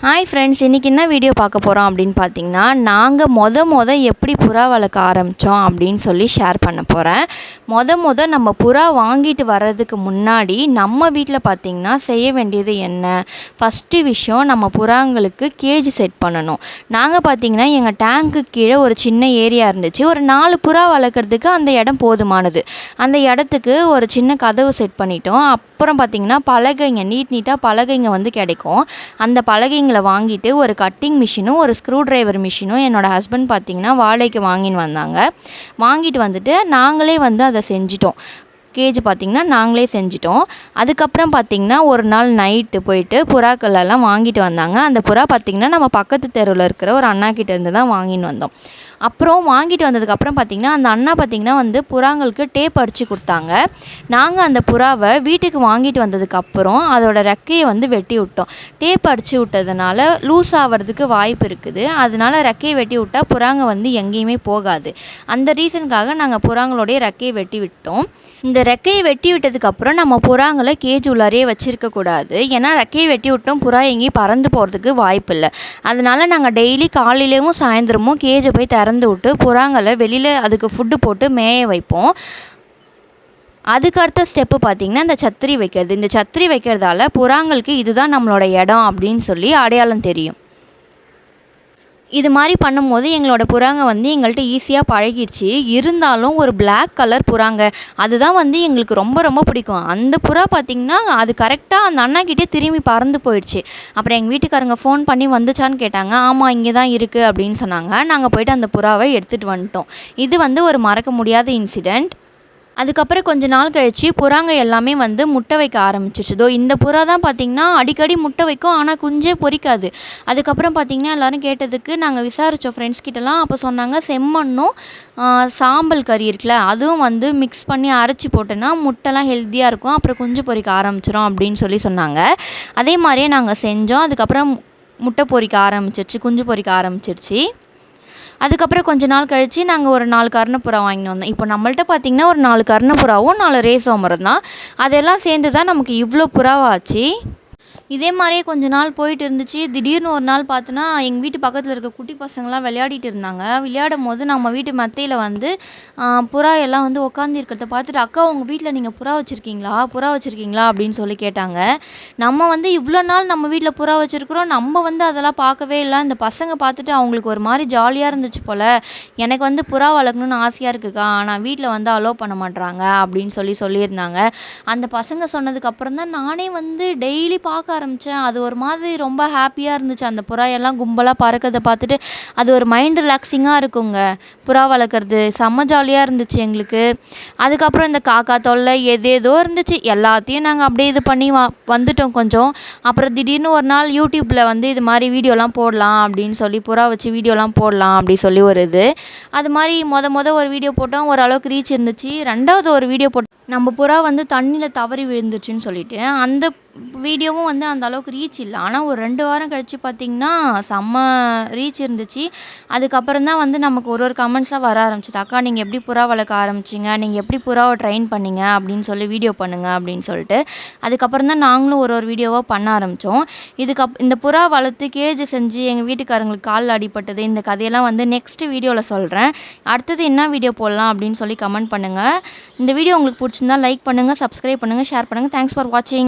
Hi friends இன்றைக்கி என்ன video பார்க்க போகிறோம் அப்படின்னு பார்த்தீங்கன்னா நாங்கள் மொத மொத எப்படி புறா வளர்க்க ஆரம்பித்தோம் அப்படின்னு சொல்லி ஷேர் பண்ண போகிறேன் மொத மொத நம்ம புறா வாங்கிட்டு வர்றதுக்கு முன்னாடி நம்ம வீட்டில் பார்த்திங்கன்னா செய்ய வேண்டியது என்ன? ஃபஸ்ட்டு விஷயம் நம்ம புறாங்களுக்கு கேஜ் செட் பண்ணணும். நாங்கள் பார்த்திங்கன்னா எங்கள் டேங்க்கு கீழே ஒரு சின்ன ஏரியா இருந்துச்சு. ஒரு நாலு புறா வளர்க்குறதுக்கு அந்த இடம் போதுமானது. அந்த இடத்துக்கு ஒரு சின்ன கதவு செட் பண்ணிட்டோம். அப்புறம் பார்த்திங்கன்னா பலகைங்க நீட் நீட்டாக பலகைங்க வந்து கிடைக்கும். அந்த பலகைங்க பலகைங்களை வாங்கிட்டு ஒரு கட்டிங் மிஷினும் ஒரு ஸ்க்ரூ டிரைவர் மிஷினும் என்னோடய ஹஸ்பண்ட் பார்த்திங்கன்னா வாடகைக்கு வாங்கின்னு வந்தாங்க. வாங்கிட்டு வந்துட்டு நாங்களே வந்து அதை செஞ்சிட்டோம். கேஜ் பார்த்திங்கன்னா நாங்களே செஞ்சிட்டோம். அதுக்கப்புறம் பார்த்திங்கன்னா ஒரு நாள் நைட்டு போயிட்டு புறாக்கள் எல்லாம் வாங்கிட்டு வந்தாங்க. அந்த புறா பார்த்திங்கன்னா நம்ம பக்கத்து தெருவில் இருக்கிற ஒரு அண்ணா கிட்டேருந்து தான் வாங்கின்னு வந்தோம். அப்புறம் வாங்கிட்டு வந்ததுக்கப்புறம் பார்த்திங்கன்னா அந்த அண்ணா பார்த்திங்கன்னா வந்து புறாங்களுக்கு டேப் அடித்து கொடுத்தாங்க. நாங்கள் அந்த புறாவை வீட்டுக்கு வாங்கிட்டு வந்ததுக்கப்புறம் அதோட ரெக்கையை வந்து வெட்டி விட்டோம். டேப் அடித்து விட்டதுனால லூஸ் ஆகிறதுக்கு வாய்ப்பு இருக்குது. அதனால ரெக்கையை வெட்டி விட்டால் புறாங்க வந்து எங்கேயுமே போகாது. அந்த ரீசனுக்காக நாங்கள் புறாங்களுடைய ரெக்கையை வெட்டி விட்டோம். இந்த ரெக்கையை வெட்டி விட்டதுக்கப்புறம் நம்ம புறாங்களை கேஜ் உள்ளாரே வச்சுருக்கக்கூடாது ஏன்னா ரெக்கையை வெட்டி விட்டோம் புறா எங்கேயும் பறந்து போகிறதுக்கு வாய்ப்பு இல்லை. அதனால நாங்கள் டெய்லி காலையிலேயும் சாயந்தரமும் கேஜை போய் திறந்து விட்டு புறாங்களை வெளியில் அதுக்கு ஃபுட்டு போட்டு மேய வைப்போம். அதுக்கு அடுத்த ஸ்டெப்பு பார்த்திங்கன்னா இந்த சத்திரி வைக்கிறது. இந்த சத்திரி வைக்கிறதால புறாங்களுக்கு இதுதான் நம்மளோட இடம் அப்படின்னு சொல்லி அடையாளம் தெரியும். இது மாதிரி பண்ணும்போது எங்களோட புறாங்க வந்து எங்கள்கிட்ட ஈஸியாக பழகிடுச்சு. இருந்தாலும் ஒரு பிளாக் கலர் புறாங்க. அதுதான் வந்து எங்களுக்கு ரொம்ப ரொம்ப பிடிக்கும். அந்த புறா பார்த்திங்கன்னா அது கரெக்டாக அந்த அண்ணாக்கிட்டே திரும்பி பறந்து போயிடுச்சு. அப்புறம் எங்கள் வீட்டுக்காரங்க ஃபோன் பண்ணி வந்துச்சான்னு கேட்டாங்க. ஆமாம் இங்கே தான் இருக்குது அப்படின்னு சொன்னாங்க. நாங்கள் போயிட்டு அந்த புறாவை எடுத்துகிட்டு வந்துட்டோம். இது வந்து ஒரு மறக்க முடியாத இன்சிடெண்ட் அதுக்கப்புறம் கொஞ்ச நாள் கழித்து புறாங்க எல்லாமே வந்து முட்டை வைக்க ஆரம்பிச்சிருச்சு. இதோ இந்த புறா தான் பார்த்திங்கன்னா அடிக்கடி முட்டை வைக்கும் ஆனால் குஞ்சே பொரிக்காது அதுக்கப்புறம் பார்த்திங்கன்னா எல்லோரும் கேட்டதுக்கு நாங்கள் விசாரித்தோம் ஃப்ரெண்ட்ஸ் கிட்டலாம். அப்போ சொன்னாங்க செம்மண்ணும் சாம்பல் கறி இருக்குல்ல அதுவும் வந்து மிக்ஸ் பண்ணி அரைச்சி போட்டோன்னா முட்டைலாம் ஹெல்த்தியாக இருக்கும். அப்புறம் குஞ்சு பொரிக்க ஆரம்பிச்சிரும் அப்படின்னு சொல்லி சொன்னாங்க. அதே மாதிரியே நாங்கள் செஞ்சோம். அதுக்கப்புறம் முட்டை பொரிக்க ஆரம்பிச்சிருச்சு குஞ்சு பொரிக்க ஆரம்பிச்சிருச்சு. அதுக்கப்புறம் கொஞ்ச நாள் கழித்து நாங்கள் ஒரு நாலு கருணப்புறா வாங்கின்னு வந்தோம். இப்போ நம்மள்ட்ட பார்த்திங்கன்னா ஒரு நாலு கருணப்புறாவும் நாலு ரேசோமரம் தான் அதெல்லாம் சேர்ந்து தான் நமக்கு இவ்வளோ புறாவாச்சு. இதே மாதிரியே கொஞ்ச நாள் போயிட்டு இருந்துச்சு. திடீர்னு ஒரு நாள் பார்த்தோன்னா எங்கள் வீட்டு பக்கத்தில் இருக்க குட்டி பசங்களாம் விளையாடிட்டு இருந்தாங்க. விளையாடும் போது நம்ம வீட்டு மத்தையில் வந்து புறா எல்லாம் வந்து உட்காந்து இருக்கிறத பார்த்துட்டு அக்கா உங்கள் வீட்டில் நீங்கள் புறா வச்சுருக்கீங்களா? புறா வச்சுருக்கீங்களா? அப்படின்னு சொல்லி கேட்டாங்க. நம்ம வந்து இவ்வளோ நாள் நம்ம வீட்டில் புறா வச்சுருக்குறோம். நம்ம வந்து அதெல்லாம் பார்க்கவே இல்லை. இந்த பசங்க பார்த்துட்டு அவங்களுக்கு ஒரு மாதிரி ஜாலியாக இருந்துச்சு போல். எனக்கு வந்து புறா வளர்க்கணுன்னு ஆசையாக இருக்குக்கா. ஆனால் வீட்டில் வந்து அலோவ் பண்ண மாட்றாங்க அப்படின்னு சொல்லி சொல்லியிருந்தாங்க. அந்த பசங்க சொன்னதுக்கப்புறம் தான் நானே வந்து டெய்லி பார்க்க ஆரம்பித்தேன் அது ஒரு மாதிரி ரொம்ப ஹாப்பியாக இருந்துச்சு. அந்த புறா எல்லாம் கும்பலாக பறக்கிறத பார்த்துட்டு அது ஒரு மைண்ட் ரிலாக்ஸிங்காக இருக்குங்க. புறா வளர்க்குறது செம்ம ஜாலியாக இருந்துச்சு எங்களுக்கு. அதுக்கப்புறம் இந்த காக்கா தொல்லை எது ஏதோ இருந்துச்சு. எல்லாத்தையும் நாங்கள் அப்படியே இது பண்ணி வா வந்துட்டோம் கொஞ்சம். அப்புறம் திடீர்னு ஒரு நாள் யூடியூப்பில் வந்து இது மாதிரி வீடியோலாம் போடலாம் அப்படின்னு சொல்லி புறா வச்சு வீடியோலாம் போடலாம் அப்படி சொல்லி ஒரு இது. அது மாதிரி மொத மொதல் ஒரு வீடியோ போட்டோம். ஓரளவுக்கு ரீச் இருந்துச்சு. ரெண்டாவது ஒரு வீடியோ போட்டு நம்ம புறா வந்து தண்ணியில் தவறி விழுந்துச்சுன்னு சொல்லிட்டு அந்த வீடியோவும் வந்து அந்த அளவுக்கு ரீச் இல்லை. ஆனால் ஒரு ரெண்டு வாரம் கழித்து பார்த்திங்கன்னா செம்ம ரீச் இருந்துச்சு. அதுக்கப்புறம் தான் வந்து நமக்கு ஒரு ஒரு கமெண்ட்ஸாக வர ஆரம்பிச்சிது. அக்கா நீங்கள் எப்படி புறா வளர்க்க ஆரம்பிச்சிங்க? நீங்கள் எப்படி புறாவை ட்ரெயின் பண்ணீங்க? அப்படின்னு சொல்லி வீடியோ பண்ணுங்கள் அப்படின்னு சொல்லிட்டு. அதுக்கப்புறம் தான் நாங்களும் ஒரு ஒரு வீடியோவாக பண்ண ஆரம்பித்தோம் இதுக்கப் இந்த புறா வளர்த்து கேஜ் செஞ்சு எங்கள் வீட்டுக்காரங்களுக்கு கால் அடிப்பட்டது இந்த கதையெல்லாம் வந்து நெக்ஸ்ட் வீடியோவில் சொல்கிறேன் அடுத்தது என்ன வீடியோ போடலாம் அப்படின்னு சொல்லி கமெண்ட் பண்ணுங்கள் இந்த வீடியோ உங்களுக்கு பிடிச்சிருந்தா லைக் பண்ணுங்கள் சப்ஸ்கிரைப் பண்ணுங்கள் ஷேர் பண்ணுங்கள் தேங்க்ஸ் ஃபார் வாட்சிங்